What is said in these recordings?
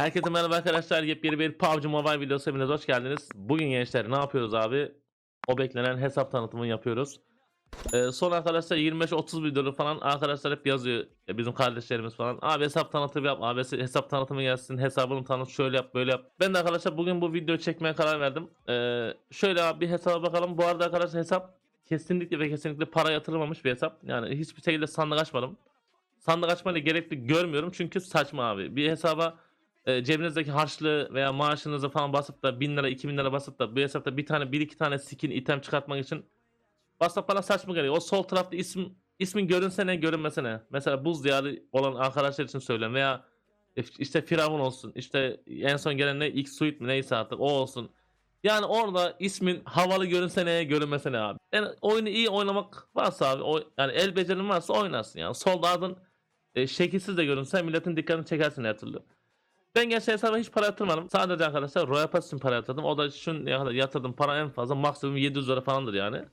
Herkese merhaba arkadaşlar. Yepyeni bir PUBG Mobile videosu hepiniz hoş geldiniz. Bugün gençler ne yapıyoruz abi? O beklenen hesap tanıtımını yapıyoruz. Ee, son arkadaşlar 25-30 videolu falan arkadaşlar hep yazıyor. e, Bizim kardeşlerimiz falan. Abi hesap tanıtımı yap. Abi hesap tanıtımı gelsin. Hesabını tanıt. Şöyle yap böyle yap. Ben de arkadaşlar bugün bu videoyu çekmeye karar verdim. Ee, şöyle abi bir hesaba bakalım. Bu arada arkadaşlar hesap kesinlikle ve kesinlikle para yatırılmamış bir hesap. Yani hiçbir şekilde sandık açmadım. Sandık açmayla gerekli görmüyorum çünkü saçma abi. Bir hesaba e, cebinizdeki harçlığı veya maaşınızı falan basıp da 1000 lira 2000 lira basıp da bu hesapta bir tane bir iki tane skin item çıkartmak için basıp bana saçma geliyor. O sol tarafta isim ismin görünse ne görünmese ne. Mesela buz diyarı olan arkadaşlar için söylüyorum veya işte Firavun olsun işte en son gelen ne X Suite mi neyse artık o olsun. Yani orada ismin havalı görünse ne görünmese ne abi. Yani oyunu iyi oynamak varsa abi o, yani el becerin varsa oynarsın yani. Solda adın e, şekilsiz de görünse milletin dikkatini çekersin her türlü. Ben gerçi hesaba hiç para yatırmadım. Sadece arkadaşlar Royal Pass için para yatırdım. O da şun yatırdım para en fazla maksimum 700 lira falandır yani.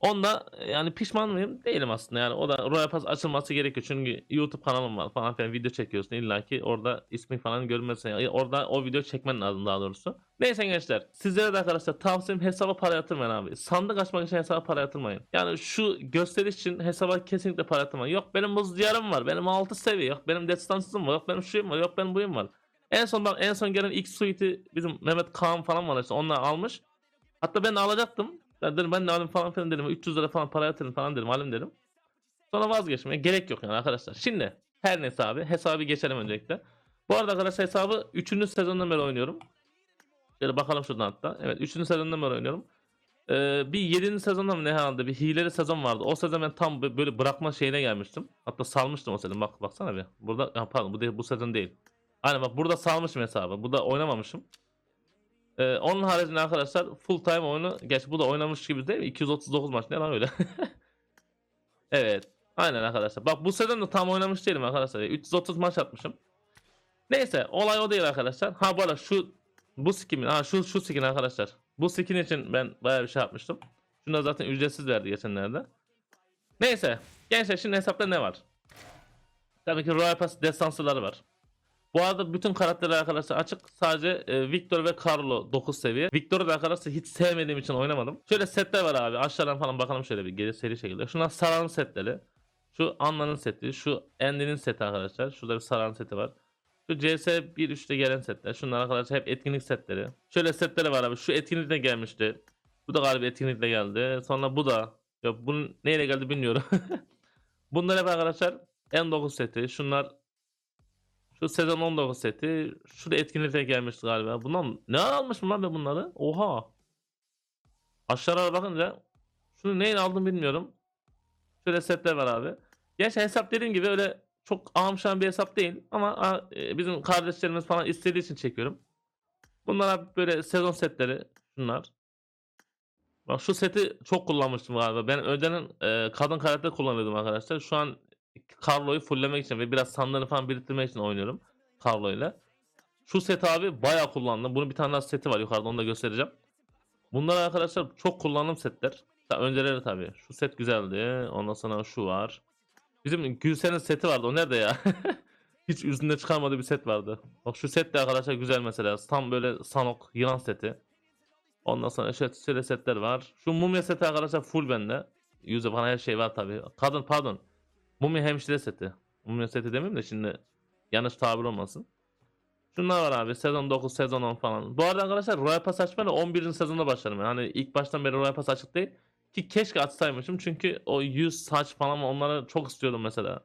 Onda yani pişman mıyım? Değilim aslında yani. O da Royal Pass açılması gerekiyor. Çünkü YouTube kanalım var falan filan video çekiyorsun. İlla ki orada ismi falan. Yani orada o video çekmen lazım daha doğrusu. Neyse gençler. Sizlere de arkadaşlar tavsiyem hesaba para yatırmayın abi. Sandık açmak için hesaba para yatırmayın. Yani şu gösteriş için hesaba kesinlikle para yatırmayın. Yok benim buz diyarım var. Benim 6 seviye. Yok benim destansızım var. Yok benim şuyum var. Yok benim buyum var. En son bak en son gelen X suite'i bizim Mehmet Kaan falan var işte onlar almış. Hatta ben de alacaktım. Ben dedim ben de alayım falan filan dedim. 300 lira falan para yatırın falan dedim alayım dedim. Sonra vazgeçtim. Yani gerek yok yani arkadaşlar. Şimdi her neyse abi hesabı geçelim öncelikle. Bu arada arkadaşlar hesabı 3. sezondan beri oynuyorum. Şöyle bakalım şuradan hatta. Evet 3. sezondan beri oynuyorum. Ee, bir 7. sezonda mı ne herhalde bir hileli sezon vardı. O sezon ben tam bö- böyle bırakma şeyine gelmiştim. Hatta salmıştım o sezon. Bak baksana bir. Burada pardon bu değil, bu sezon değil. Aynen bak burada salmışım hesabı. Burada oynamamışım. Ee, onun haricinde arkadaşlar full time oyunu geç bu da oynamış gibi değil mi? 239 maç ne lan öyle? evet. Aynen arkadaşlar. Bak bu sezon da tam oynamış değilim arkadaşlar. 330 maç atmışım. Neyse olay o değil arkadaşlar. Ha bu arada şu bu skin ha şu şu skin arkadaşlar. Bu skin için ben bayağı bir şey yapmıştım. Şunu da zaten ücretsiz verdi geçenlerde. Neyse. Gençler şimdi hesapta ne var? Tabii ki Royal Pass destansıları var. Bu arada bütün karakterler arkadaşlar açık. Sadece e, Victor ve Carlo 9 seviye. Victor'u da arkadaşlar hiç sevmediğim için oynamadım. Şöyle setler var abi. Aşağıdan falan bakalım şöyle bir geri seri şekilde. Şunlar Sara'nın setleri. Şu Anna'nın seti. Şu Andy'nin seti arkadaşlar. Şurada bir Sara'nın seti var. Şu CS 1.3'te gelen setler. Şunlar arkadaşlar hep etkinlik setleri. Şöyle setleri var abi. Şu etkinlikle gelmişti. Bu da galiba etkinlikle geldi. Sonra bu da. Yok bunun neyle geldi bilmiyorum. Bunlar hep arkadaşlar N9 seti. Şunlar şu sezon 19 seti. Şu da etkinlikte gelmişti galiba. Bundan ne almışım lan ben bunları? Oha. Aşağılara bakınca şunu neyle aldım bilmiyorum. Şöyle setler var abi. Gerçi hesap dediğim gibi öyle çok amşan bir hesap değil. Ama e, bizim kardeşlerimiz falan istediği için çekiyorum. Bunlar abi böyle sezon setleri. Şunlar. Bak şu seti çok kullanmıştım galiba. Ben önceden e, kadın karakter kullanıyordum arkadaşlar. Şu an Carlo'yu fulllemek için ve biraz sandığını falan biriktirmek için oynuyorum Carlo ile. Şu set abi bayağı kullandım. Bunun bir tane daha seti var yukarıda onu da göstereceğim. Bunlar arkadaşlar çok kullandığım setler. Önceleri tabii. Şu set güzeldi. Ondan sonra şu var. Bizim Gülsen'in seti vardı. O nerede ya? Hiç üstünde çıkarmadığı bir set vardı. Bak şu set de arkadaşlar güzel mesela. Tam böyle Sanok yılan seti. Ondan sonra şöyle, setler var. Şu mumya seti arkadaşlar full bende. Yüzü falan her şey var tabii. Kadın pardon. Mumya hemşire seti. Mumya seti demeyeyim de şimdi yanlış tabir olmasın. Şunlar var abi sezon 9 sezon 10 falan. Bu arada arkadaşlar Royal Pass açmayla 11. sezonda başladım. Yani hani ilk baştan beri Royal Pass açık değil. Ki keşke açsaymışım çünkü o yüz saç falan onları çok istiyordum mesela.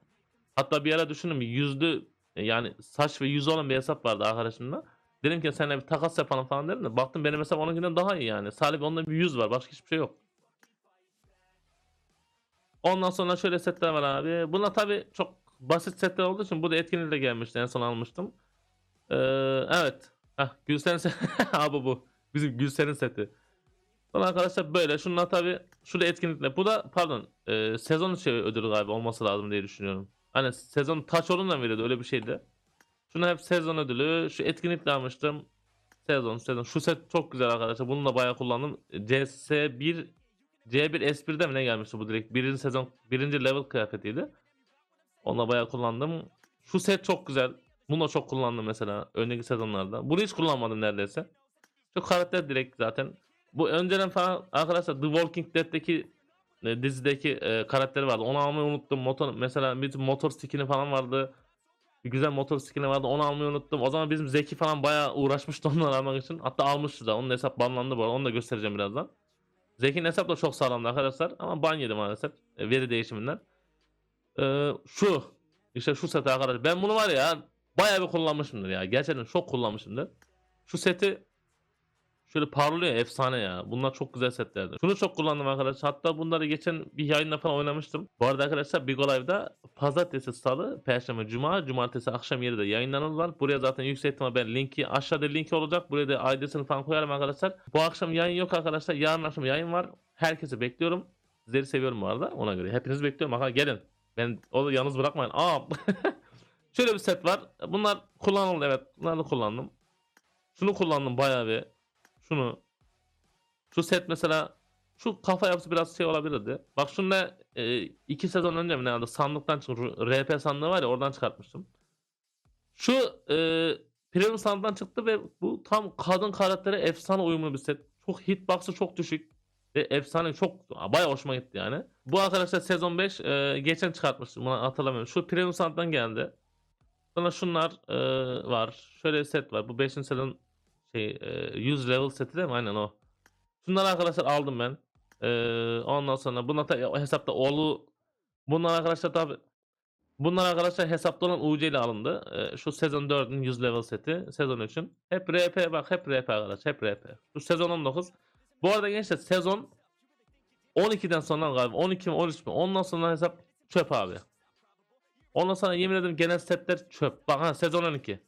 Hatta bir ara düşündüm yüzlü yani saç ve yüz olan bir hesap vardı arkadaşımla. Dedim ki seninle bir takas yapalım falan dedim de baktım benim hesap onunkinden daha iyi yani. Salih onda bir yüz var başka hiçbir şey yok. Ondan sonra şöyle setler var abi. Bunlar tabi çok basit setler olduğu için bu da etkinlikle gelmişti. En son almıştım. Ee, evet. Heh, Gülsen'in seti. abi bu. Bizim Gülsen'in seti. Sonra arkadaşlar böyle. Şunlar tabi şurada etkinlikle. Bu da pardon e, sezon şey ödülü galiba olması lazım diye düşünüyorum. Hani sezon taç olundan veriyordu öyle bir şeydi. Şunu hep sezon ödülü. Şu etkinlikle almıştım. Sezon sezon. Şu set çok güzel arkadaşlar. Bunu da bayağı kullandım. CS1 C1 S1'de mi ne gelmişti bu direkt? Birinci sezon, birinci level kıyafetiydi. Onunla bayağı kullandım. Şu set çok güzel. Bunu da çok kullandım mesela önceki sezonlarda. Bunu hiç kullanmadım neredeyse. Şu karakter direkt zaten. Bu önceden falan arkadaşlar The Walking Dead'deki e, dizideki e, karakteri vardı. Onu almayı unuttum. Motor mesela bir motor skin'i falan vardı. Bir güzel motor skin'i vardı. Onu almayı unuttum. O zaman bizim Zeki falan bayağı uğraşmıştı onları almak için. Hatta almıştı da. Onun hesap banlandı bu arada. Onu da göstereceğim birazdan. Zeki'nin hesap da çok sağlamdı arkadaşlar. Ama ban yedi maalesef. e, veri değişiminden. Ee, şu. işte şu seti arkadaşlar. Ben bunu var ya bayağı bir kullanmışımdır ya. Gerçekten çok kullanmışımdır. Şu seti şöyle parlıyor efsane ya. Bunlar çok güzel setlerdi. Şunu çok kullandım arkadaşlar. Hatta bunları geçen bir yayında falan oynamıştım. Bu arada arkadaşlar Big Live'da pazartesi, salı, perşembe, cuma, cumartesi akşam 7'de yayınlanırlar. Buraya zaten yüksek ihtimal ben linki aşağıda linki olacak. Buraya da ID'sini falan koyarım arkadaşlar. Bu akşam yayın yok arkadaşlar. Yarın akşam yayın var. Herkesi bekliyorum. Sizleri seviyorum bu arada ona göre. Hepinizi bekliyorum. Bakın gelin. Ben onu yalnız bırakmayın. Aa. Şöyle bir set var. Bunlar kullanıldı evet. Bunları kullandım. Şunu kullandım bayağı bir. Şunu. Şu set mesela şu kafa yapısı biraz şey olabilirdi. Bak şunda e, iki sezon önce mi ne aldı? Sandıktan çıktı. RP sandığı var ya oradan çıkartmıştım. Şu e, Premium sandıktan çıktı ve bu tam kadın karaktere efsane uyumlu bir set. Çok hitbox'ı çok düşük. Ve efsane çok bayağı hoşuma gitti yani. Bu arkadaşlar sezon 5 e, geçen çıkartmıştım. Bunu hatırlamıyorum. Şu Premium sandıktan geldi. Sonra şunlar e, var. Şöyle bir set var. Bu 5. sezon şey e, 100 level seti değil mi? Aynen o. Şunları arkadaşlar aldım ben. E, ondan sonra bunlar da hesapta oğlu bunlar arkadaşlar tabi Bunlar arkadaşlar hesapta olan UC ile alındı. E, şu sezon 4'ün 100 level seti. Sezon 3'ün. Hep RP bak hep RP arkadaşlar. Hep RP. Şu sezon 19. Bu arada gençler sezon 12'den sonra galiba 12 mi 13 mi ondan sonra hesap çöp abi. Ondan sonra yemin ederim genel setler çöp. Bak ha sezon 12.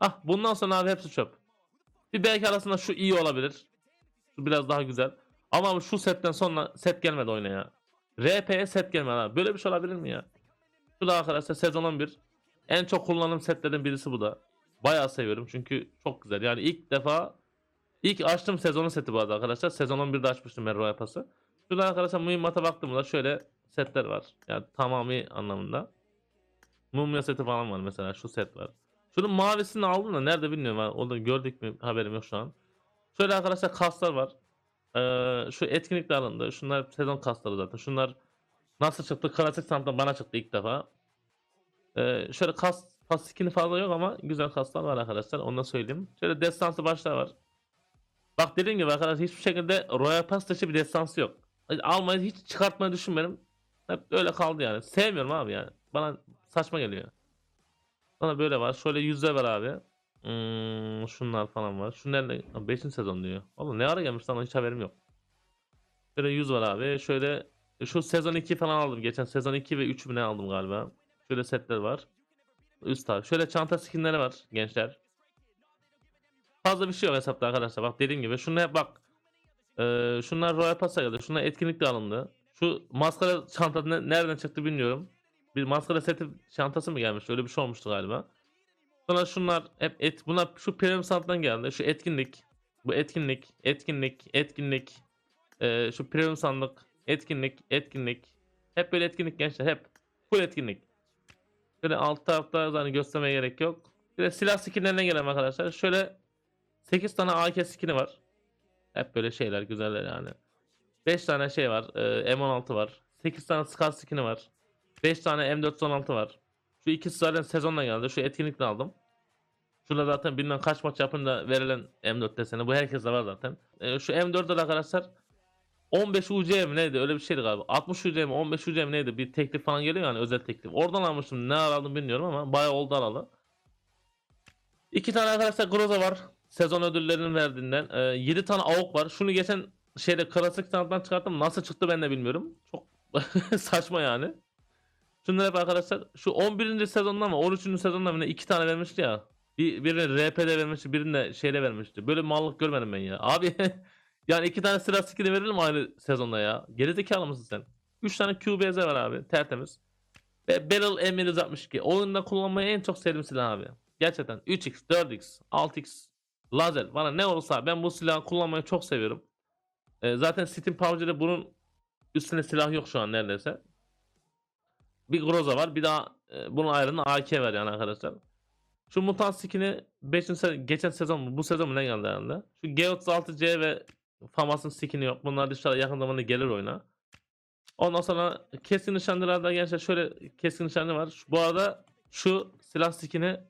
Ah bundan sonra abi hepsi çöp. Bir belki arasında şu iyi olabilir. Şu biraz daha güzel. Ama şu setten sonra set gelmedi oyuna ya. RP'ye set gelmedi abi. Böyle bir şey olabilir mi ya? Şu da arkadaşlar sezon 11. En çok kullandığım setlerden birisi bu da. Bayağı seviyorum çünkü çok güzel. Yani ilk defa ilk açtığım sezonun seti bu arada arkadaşlar. Sezon 11'de açmıştım ben Royal Pass'ı. Şurada arkadaşlar mühimmata baktığımda şöyle setler var. Yani tamamı anlamında. Mumya seti falan var mesela şu set var. Şunun mavisini aldım da nerede bilmiyorum. ha, Onu gördük mü haberim yok şu an. Şöyle arkadaşlar kaslar var. Ee, şu etkinlik alındı. Şunlar sezon kasları zaten. Şunlar nasıl çıktı? Klasik sanattan bana çıktı ilk defa. Ee, şöyle kas, kas skin'i fazla yok ama güzel kaslar var arkadaşlar. Onu da söyleyeyim. Şöyle destansı başlar var. Bak dediğim gibi arkadaşlar hiçbir şekilde Royal Pass dışı bir destansı yok. Almayı hiç çıkartmayı düşünmedim. Hep öyle kaldı yani. Sevmiyorum abi yani. Bana saçma geliyor. Sonra böyle var. Şöyle yüzde var abi. Hmm, şunlar falan var. Şunlar ne? 5. sezon diyor. Oğlum ne ara gelmiş lan hiç haberim yok. Şöyle 100 var abi. Şöyle şu sezon 2 falan aldım. Geçen sezon 2 ve 3 mü ne aldım galiba. Şöyle setler var. Üst abi. Şöyle çanta skinleri var gençler. Fazla bir şey yok hesapta arkadaşlar. Bak dediğim gibi. Hep bak. Ee, şunlar Royal Pass'a geldi. Şunlar etkinlikle alındı. Şu maskara çantası ne- nereden çıktı bilmiyorum. Bir maskara seti çantası mı gelmiş? Öyle bir şey olmuştu galiba. Sonra şunlar hep et bunlar şu premium sanattan geldi. Şu etkinlik, bu etkinlik, etkinlik, etkinlik, ee, şu premium sandık, etkinlik, etkinlik. Hep böyle etkinlik gençler hep. Full etkinlik. Şöyle alt tarafta zaten göstermeye gerek yok. Bir de silah skinlerine gelelim arkadaşlar. Şöyle 8 tane AK skini var. Hep böyle şeyler güzeller yani. 5 tane şey var. e, M16 var. 8 tane Scar skin'i var. 5 tane M416 var. Şu ikisi zaten sezonla geldi. Şu etkinlikle aldım. Şurada zaten bilmem kaç maç yapınca verilen M4 deseni. Bu herkeste var zaten. E, şu M4'de de arkadaşlar 15 UC neydi öyle bir şeydi galiba. 60 UC mi 15 UC neydi bir teklif falan geliyor yani özel teklif. Oradan almıştım ne aldım bilmiyorum ama bayağı oldu alalı. İki tane arkadaşlar Groza var. Sezon ödüllerinin verdiğinden. E, 7 tane AUK var. Şunu geçen şeyde klasik sanattan çıkarttım. Nasıl çıktı ben de bilmiyorum. Çok saçma yani. Şunlar hep arkadaşlar şu 11. sezonda mı 13. sezonda mı ne iki tane vermişti ya. Bir, birini RP'de vermişti birini de şeyle vermişti. Böyle mallık görmedim ben ya. Abi yani iki tane sıra skin'i verir mi aynı sezonda ya? Gerizekalı mısın sen? 3 tane QBZ var abi tertemiz. Ve Barrel M762. Oyunda kullanmayı en çok sevdiğim silah abi. Gerçekten 3x, 4x, 6x, lazer bana ne olursa ben bu silahı kullanmayı çok seviyorum. Ee, zaten Steam PUBG'de bunun üstüne silah yok şu an neredeyse. Bir Groza var bir daha e, bunun ayrına AK var yani arkadaşlar. Şu mutant skin'i 5. Se- geçen sezon bu sezon mu ne geldi herhalde. Şu G36C ve Famas'ın skin'i yok. Bunlar inşallah yakın zamanda gelir oyuna. Ondan sonra keskin nişancılarda gençler şöyle keskin nişancı var. Şu- Bu arada şu silah skin'i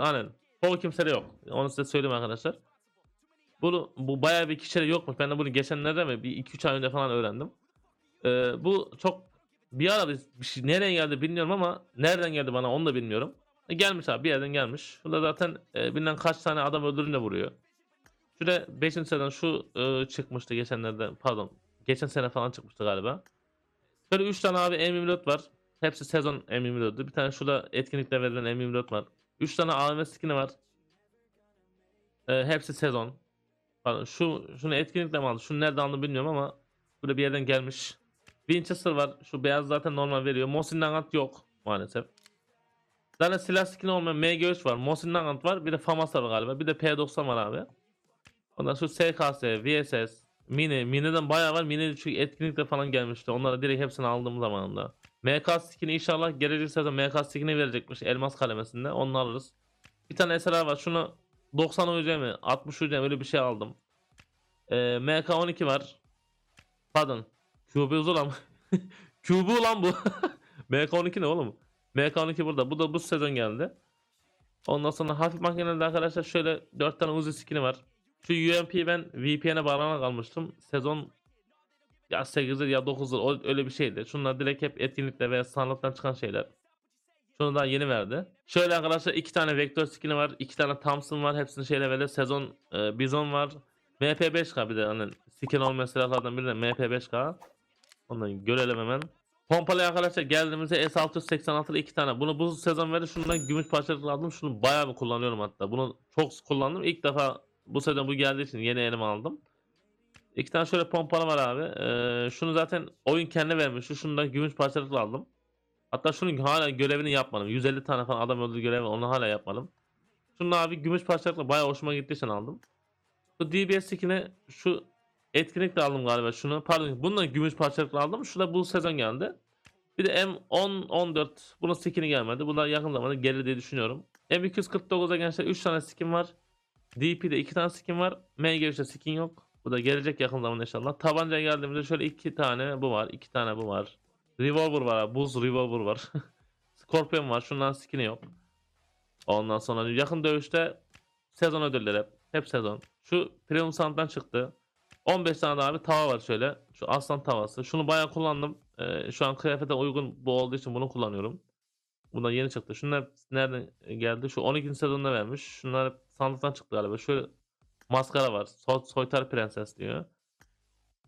aynen. Çoğu kimsede yok. Onu size söyleyeyim arkadaşlar. Bunu bu bayağı bir kişide yokmuş. Ben de bunu geçenlerde mi bir 2-3 ay önce falan öğrendim. Ee, bu çok bir ara bir şey nereden geldi bilmiyorum ama nereden geldi bana onu da bilmiyorum. E, gelmiş abi bir yerden gelmiş. Şurada zaten e, bilmem kaç tane adam öldürünce vuruyor. Şurada 5. sezon şu e, çıkmıştı geçenlerde pardon. Geçen sene falan çıkmıştı galiba. Şöyle 3 tane abi M24 var. Hepsi sezon M24'dü. Bir tane şurada etkinlikte verilen M24 var. 3 tane AVM skin'i var. E, hepsi sezon. Pardon şu şunu etkinlikle mi aldı? Şunu nerede aldı bilmiyorum ama burada bir yerden gelmiş. Winchester var. Şu beyaz zaten normal veriyor. Mosin Nagant yok maalesef. Zaten silah skin olmayan MG3 var. Mosin Nagant var. Bir de FAMAS var galiba. Bir de P90 var abi. Ondan sonra SKS, VSS, Mini. Mini'den bayağı var. Mini çünkü etkinlikle falan gelmişti. Onları direkt hepsini aldığım zamanında. MK skin'i inşallah gelecek sezon MK skin'i verecekmiş elmas kalemesinde. Onu alırız. Bir tane SLR var. Şunu 90 UC mi? 60 UC mi? Öyle bir şey aldım. Ee, MK12 var. Pardon. QB ulan. QB ulan bu. MK12 ne oğlum? MK12 burada. Bu da bu sezon geldi. Ondan sonra hafif makinelerde arkadaşlar şöyle 4 tane Uzi skin'i var. Şu UMP'yi ben VPN'e bağlanarak almıştım. Sezon ya 8'dir ya 9'dur o- öyle bir şeydi. Şunlar direkt hep etkinlikte veya sanattan çıkan şeyler. Şunu daha yeni verdi. Şöyle arkadaşlar iki tane vektör skin'i var. iki tane Thompson var. Hepsini şeyle verdi. Sezon e, Bizon var. MP5K bir de hani skin olmayan silahlardan biri de MP5K. Ondan görelim hemen. Pompalı arkadaşlar geldiğimizde S686'lı iki tane. Bunu bu sezon verdi. Şundan gümüş parçalık aldım. Şunu bayağı bir kullanıyorum hatta. Bunu çok kullandım. İlk defa bu sezon bu geldiği için yeni elime aldım. İki tane şöyle pompalı var abi. Ee, şunu zaten oyun kendi vermiş. Şu şundan gümüş parçalıkla aldım. Hatta şunun hala görevini yapmadım. 150 tane falan adam öldürdü görevi onu hala yapmadım. Şunun abi gümüş parçalıkla bayağı hoşuma gittiği için aldım. Bu DBS skin'i şu etkinlikle aldım galiba şunu. Pardon bundan gümüş parçalıkla aldım. Şu da bu sezon geldi. Bir de M10 14 bunun skin'i gelmedi. Bunlar yakın zamanda gelir diye düşünüyorum. M249'da gençler 3 tane skin var. DP'de 2 tane skin var. MG3'te skin yok. Bu da gelecek yakın zamanda inşallah. Tabancaya geldiğimizde şöyle 2 tane bu var. 2 tane bu var. Revolver var. Buz revolver var. Scorpion var. Şundan skin'i yok. Ondan sonra yakın dövüşte sezon ödülleri hep. Sezon. Şu Premium Sound'dan çıktı. 15 tane daha bir tava var şöyle. Şu aslan tavası. Şunu bayağı kullandım. Ee, şu an kıyafete uygun bu olduğu için bunu kullanıyorum. Bundan yeni çıktı. Şunlar nereden geldi? Şu 12. sezonda vermiş. Şunlar sandıktan çıktı galiba. Şöyle maskara var. So Soytar Prenses diyor.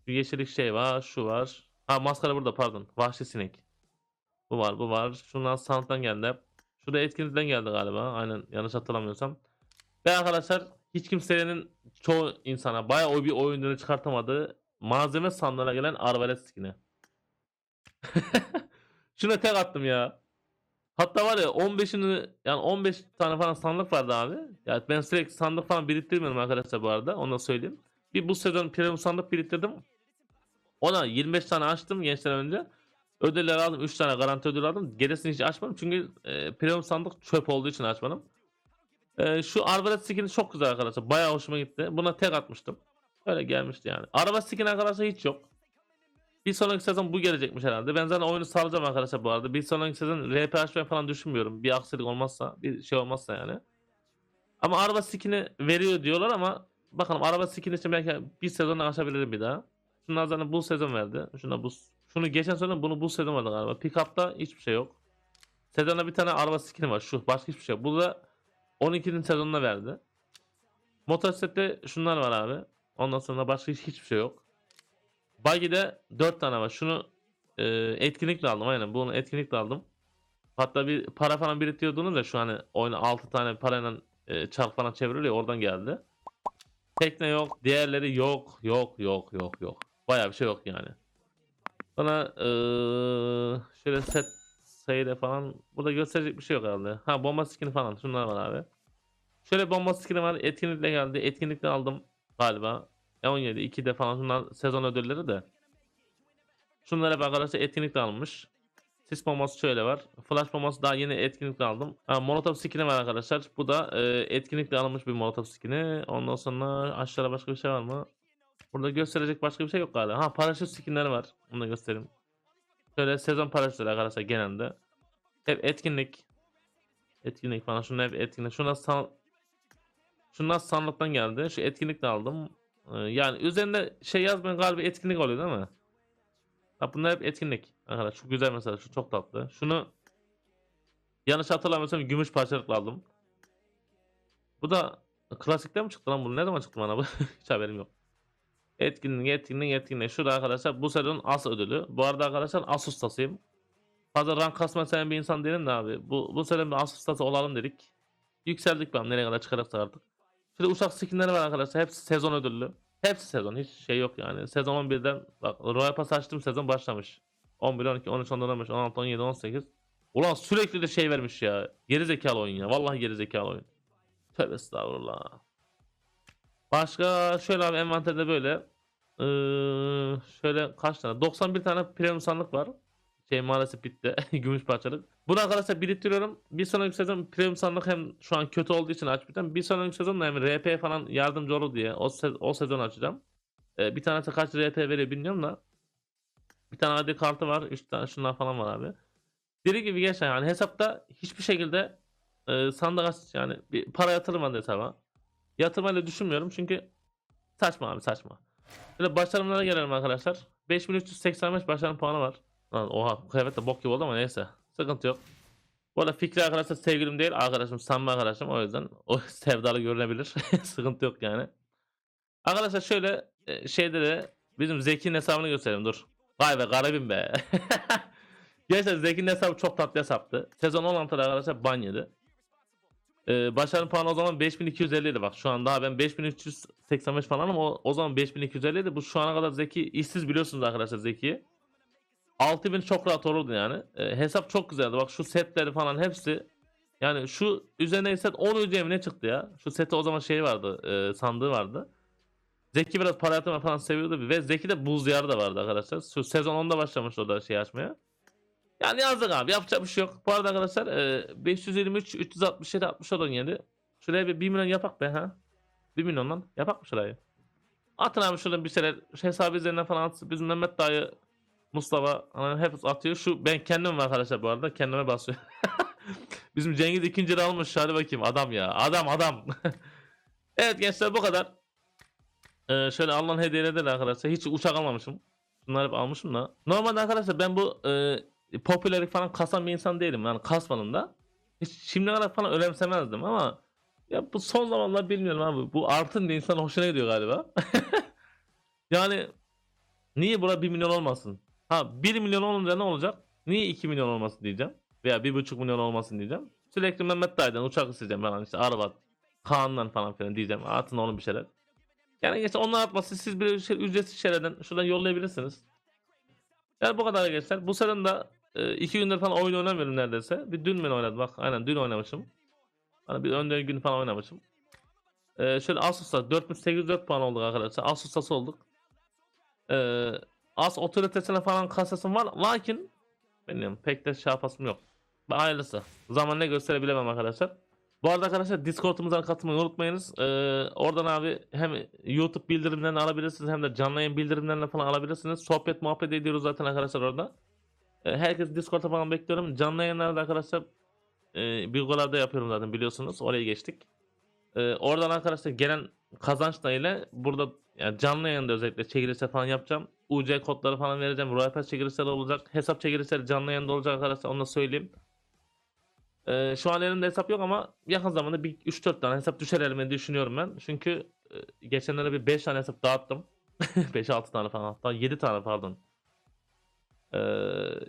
Bir yeşillik şey var. Şu var. Ha maskara burada pardon. Vahşi sinek. Bu var bu var. Şundan sandıktan geldi. Şurada etkinlikten geldi galiba. Aynen yanlış hatırlamıyorsam. Ve arkadaşlar hiç kimsenin çoğu insana bayağı o bir oyununu çıkartamadığı malzeme sandığına gelen arbalet skin'i. Şuna tek attım ya. Hatta var ya 15'ini yani 15 tane falan sandık vardı abi. Ya ben sürekli sandık falan biriktirmiyorum arkadaşlar bu arada. Onu da söyleyeyim. Bir bu sezon premium sandık biriktirdim. Ona 25 tane açtım gençler önce. Ödüller aldım. 3 tane garanti ödül aldım. Gerisini hiç açmadım. Çünkü e, premium sandık çöp olduğu için açmadım. E, şu arbalet skin'i çok güzel arkadaşlar. Bayağı hoşuma gitti. Buna tek atmıştım. Öyle gelmişti yani. Araba skin arkadaşlar hiç yok. Bir sonraki sezon bu gelecekmiş herhalde. Ben zaten oyunu salacağım arkadaşlar bu arada. Bir sonraki sezon RP açmayı falan düşünmüyorum. Bir aksilik olmazsa, bir şey olmazsa yani. Ama araba skin'i veriyor diyorlar ama bakalım araba skin için belki bir sezonda açabilirim bir daha. Şunlar zaten bu sezon verdi. Şuna bu şunu geçen sezon bunu bu sezon verdi galiba. Pickup'ta hiçbir şey yok. Sezonda bir tane araba skin'i var. Şu başka hiçbir şey yok. Bu da 12'nin sezonuna verdi. Motosiklette şunlar var abi. Ondan sonra başka hiç, hiçbir şey yok. Buggy'de 4 tane var. Şunu e, etkinlikle aldım aynen. Bunu etkinlikle aldım. Hatta bir para falan biriktiyordunuz da şu hani oyuna 6 tane parayla e, çark falan çevriliyor oradan geldi. Tekne yok. Diğerleri yok. Yok yok yok yok. Baya bir şey yok yani. Sonra e, şöyle set sayıda falan burada gösterecek bir şey yok herhalde. Ha bomba skin'i falan şunlar var abi. Şöyle bomba skin'i var. Etkinlikle geldi. Etkinlikle aldım galiba. E 17 2 de falan şunlar sezon ödülleri de. Şunlar hep arkadaşlar etkinlikle almış. Sis bombası şöyle var. Flash bombası daha yeni etkinlikle aldım. Ha, Molotov skin'i var arkadaşlar. Bu da e, etkinlikle alınmış bir Molotov skin'i. Ondan sonra aşağıda başka bir şey var mı? Burada gösterecek başka bir şey yok galiba. Ha paraşüt skinleri var. Onu da göstereyim. Şöyle sezon paraşütleri arkadaşlar genelde. Hep etkinlik. Etkinlik falan. Şunlar hep etkinlik. Şunlar san... Şunlar sandıktan geldi. Şu etkinlikle aldım. Ee, yani üzerinde şey yazmayan galiba etkinlik oluyor değil mi? Bak bunlar hep etkinlik. Arkadaşlar şu güzel mesela şu çok tatlı. Şunu yanlış hatırlamıyorsam gümüş parçalıkla aldım. Bu da klasikten mi çıktı lan bu? Ne zaman çıktı bana bu? Hiç haberim yok. Etkinlik, etkinlik, etkinlik. Şurada arkadaşlar bu sezonun as ödülü. Bu arada arkadaşlar as ustasıyım. Fazla rank kasma seven bir insan değilim de abi. Bu, bu sezon bir as ustası olalım dedik. Yükseldik ben nereye kadar çıkarırsa artık. Şurada uçak skinleri var arkadaşlar. Hepsi sezon ödüllü. Hepsi sezon. Hiç şey yok yani. Sezon 11'den bak Royal Pass açtım sezon başlamış. 11, 12, 13, 14, 15, 16, 17, 18. Ulan sürekli de şey vermiş ya. Geri zekalı oyun ya. Vallahi geri zekalı oyun. Tövbe estağfurullah. Başka şöyle abi envanterde böyle. Ee, şöyle kaç tane? 91 tane premium sandık var. Şey maalesef bitti. Gümüş parçalık. Bunu arkadaşlar biriktiriyorum. Bir sonraki sezon premium sandık hem şu an kötü olduğu için açmayacağım. Bir sonraki sezon da hem RP falan yardımcı olur diye o, se- o sezon açacağım. Ee, bir tanesi kaç RP veriyor bilmiyorum da. Bir tane AD kartı var. 3 tane şunlar falan var abi. Deli gibi geçen yani hesapta hiçbir şekilde e, sandık aç yani bir para yatırmadı hesaba. Yatırmayla düşünmüyorum çünkü saçma abi saçma. Böyle başarımlara gelelim arkadaşlar. 5385 başarım puanı var. Lan oha kıyafet de bok gibi oldu ama neyse. Sıkıntı yok. Bu arada Fikri arkadaşlar sevgilim değil arkadaşım samimi arkadaşım o yüzden o sevdalı görünebilir. Sıkıntı yok yani. Arkadaşlar şöyle e, şeyde de bizim Zeki'nin hesabını göstereyim dur. Vay be garibim be. Gerçekten Zeki'nin hesabı çok tatlı hesaptı. Sezon 16'da arkadaşlar ban yedi. Ee, başarım puanı o zaman 5250 idi. Bak şu an daha ben 5385 falanım. O, o zaman 5250 idi. Bu şu ana kadar Zeki işsiz biliyorsunuz arkadaşlar Zeki'yi. 6000 çok rahat olurdu yani. Ee, hesap çok güzeldi. Bak şu setleri falan hepsi. Yani şu üzerine set 10 ödeyemi ne çıktı ya. Şu sete o zaman şey vardı e, sandığı vardı. Zeki biraz para yatırma falan seviyordu. Ve Zeki de buz diyarı da vardı arkadaşlar. Şu sezon 10'da başlamış o da şey açmaya yani yazdık abi yapacak bir şey yok. Bu arada arkadaşlar e, 523 367 60 olan yedi. Şuraya bir 1 milyon yapak be ha. 1 milyondan yapak mı şurayı? Atın abi şuradan bir şeyler hesabı üzerinden falan atsın. Bizim Mehmet dayı Mustafa hani hep atıyor. Şu ben kendim var arkadaşlar bu arada kendime basıyor. Bizim Cengiz ikinci almış. Hadi bakayım adam ya. Adam adam. evet gençler bu kadar. Ee, şöyle Allah'ın hediyeleri arkadaşlar. Hiç uçak almamışım. Bunları hep almışım da. Normalde arkadaşlar ben bu e, popülerlik falan kasan bir insan değilim. Yani kasmadım da. Hiç şimdiye kadar falan önemsemezdim ama ya bu son zamanlar bilmiyorum abi. Bu artın da insan hoşuna gidiyor galiba. yani niye bura 1 milyon olmasın? Ha 1 milyon olunca ne olacak? Niye 2 milyon olmasın diyeceğim. Veya 1,5 milyon olmasın diyeceğim. Sürekli Mehmet Dayı'dan uçak isteyeceğim falan işte araba Kaan'dan falan filan diyeceğim. Atın onun bir şeyler. Yani işte onlar atması siz bir şey, ücretsiz şeylerden şuradan yollayabilirsiniz. Yani bu kadar gençler. Bu sezon da e, iki gündür falan oyun oynamıyorum neredeyse. Bir dün ben oynadım bak aynen dün oynamışım. Hani bir önceki gün falan oynamışım. E, şöyle Asus'ta 4804 puan olduk arkadaşlar. Asus'ta olduk. E, As otoritesine falan kasasım var. Lakin benim pek de şey yapasım yok. Hayırlısı. Zaman ne gösterebilemem arkadaşlar. Bu arada arkadaşlar Discord'umuza katılmayı unutmayınız. Ee, oradan abi hem YouTube bildirimlerini alabilirsiniz hem de canlı yayın bildirimlerini falan alabilirsiniz. Sohbet muhabbet ediyoruz zaten arkadaşlar orada. Ee, herkes Discord'a falan bekliyorum. Canlı yayınlarda arkadaşlar e, Bilgolar'da yapıyorum zaten biliyorsunuz. Oraya geçtik. Ee, oradan arkadaşlar gelen kazançla ile burada yani canlı yayında özellikle çekilişler falan yapacağım. UC kodları falan vereceğim. Royal Pass çekilişleri olacak. Hesap çekilişleri canlı yayında olacak arkadaşlar. Onu da söyleyeyim. Ee, şu an elimde hesap yok ama yakın zamanda bir 3-4 tane hesap düşer elime düşünüyorum ben. Çünkü e, geçenlerde bir 5 tane hesap dağıttım. 5-6 tane falan hatta 7 tane pardon. Ee,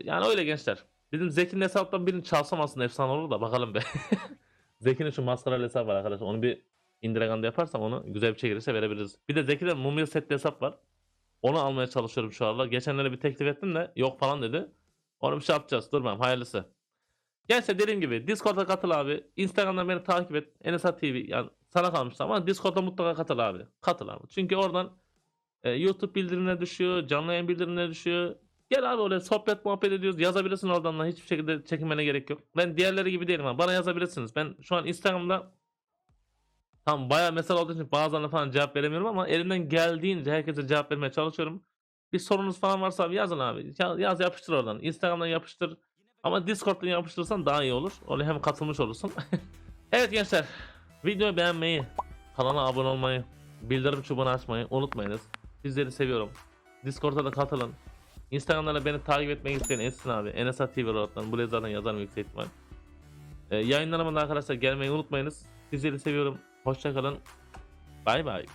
yani öyle gençler. Bizim Zeki'nin hesaptan birini çalsam aslında efsane olur da bakalım be. Zeki'nin şu maskaralı hesabı var arkadaşlar. Onu bir indiraganda yaparsam onu güzel bir çekilirse verebiliriz. Bir de Zeki'de mumya setli hesap var. Onu almaya çalışıyorum şu anda. Geçenlere bir teklif ettim de yok falan dedi. Onu bir şey yapacağız. Durmam hayırlısı. Gelse dediğim gibi Discord'a katıl abi. Instagram'dan beni takip et. Enesat TV yani sana kalmıştı ama Discord'a mutlaka katıl abi. Katıl abi. Çünkü oradan e, YouTube bildirimleri düşüyor. Canlı yayın bildirimleri düşüyor. Gel abi oraya sohbet muhabbet ediyoruz. Yazabilirsin oradan da hiçbir şekilde çekinmene gerek yok. Ben diğerleri gibi değilim abi. Bana yazabilirsiniz. Ben şu an Instagram'da tam bayağı mesele olduğu için bazılarına falan cevap veremiyorum ama elimden geldiğince herkese cevap vermeye çalışıyorum. Bir sorunuz falan varsa abi yazın abi. Ya- Yaz yapıştır oradan. Instagram'dan yapıştır. Ama Discord'dan yapıştırırsan daha iyi olur. Oraya hem katılmış olursun. evet gençler. Videoyu beğenmeyi, kanala abone olmayı, bildirim çubuğunu açmayı unutmayınız. Sizleri seviyorum. Discord'a da katılın. Instagram'da da beni takip etmek isteyen etsin abi. Enesat TV Road'dan. Buraya zaten yazarım yüksek ihtimal. Ee, yayınlarıma da arkadaşlar gelmeyi unutmayınız. Sizleri seviyorum. Hoşçakalın. Bay bay.